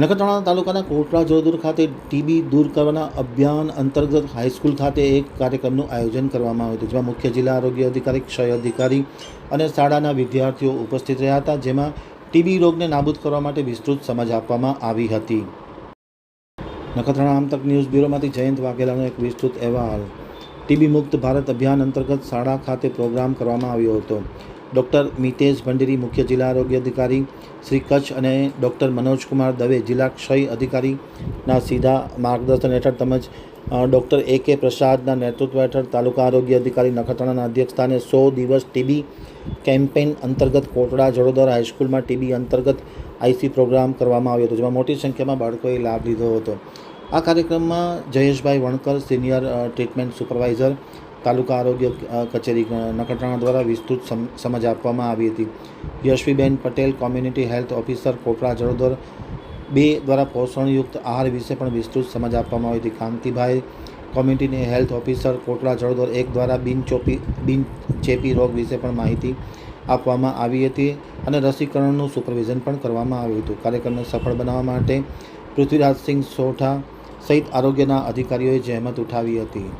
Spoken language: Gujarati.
નખત્રાણા તાલુકાના કોટડા જોધપુર ખાતે ટીબી દૂર કરવાના અભિયાન અંતર્ગત હાઈસ્કૂલ ખાતે એક કાર્યક્રમનું આયોજન કરવામાં આવ્યું હતું, જેમાં મુખ્ય જિલ્લા આરોગ્ય અધિકારી, ક્ષય અધિકારી અને શાળાના વિદ્યાર્થીઓ ઉપસ્થિત રહ્યા હતા, જેમાં ટીબી રોગને નાબૂદ કરવા માટે વિસ્તૃત સમજ આપવામાં આવી હતી. નખત્રાણા આમતક ન્યૂઝ બ્યુરોમાંથી જયંત વાઘેલાનો એક વિસ્તૃત અહેવાલ. ટીબી મુક્ત ભારત અભિયાન અંતર્ગત શાળા ખાતે પ્રોગ્રામ કરવામાં આવ્યો હતો. ડૉક્ટર મિતેશ ભંડેરી, મુખ્ય જિલ્લા આરોગ્ય અધિકારી શ્રી કચ્છ અને ડૉક્ટર મનોજકુમાર દવે જિલ્લા ક્ષય અધિકારીના સીધા માર્ગદર્શન હેઠળ તેમજ ડૉક્ટર એ કે પ્રસાદના નેતૃત્વ હેઠળ તાલુકા આરોગ્ય અધિકારી નખત્રાણાના અધ્યક્ષસ્થાને સો દિવસ ટીબી કેમ્પેઇન અંતર્ગત કોટડા જડોદર હાઈસ્કૂલમાં ટીબી અંતર્ગત આઈસી પ્રોગ્રામ કરવામાં આવ્યો હતો, જેમાં મોટી સંખ્યામાં બાળકોએ લાભ લીધો હતો. આ કાર્યક્રમમાં Jayeshbhai Vankar senior treatment supervisor taluka આરોગ્ય કચેરી નખત્રાણા દ્વારા વિસ્તૃત સમ- સમજ આપવામાં આવી હતી. Yashviben Patel, community health officer, Kopra Jadodar બે દ્વારા પોષણયુક્ત આહાર વિશે પણ વિસ્તૃત સમજ આપવામાં આવી હતી. કાંતિભાઈ કોમ્યુનિટીની હેલ્થ ઓફિસર કોટડા જળોદર એક દ્વારા બિનચોપી બિનચેપી રોગ વિશે પણ માહિતી આપવામાં આવી હતી અને રસીકરણનું સુપરવિઝન પણ કરવામાં આવ્યું હતું. કાર્યક્રમને સફળ બનાવવા માટે પૃથ્વીરાજસિંહ સોઠા સહિત આરોગ્યના અધિકારીઓએ જહેમત ઉઠાવી હતી.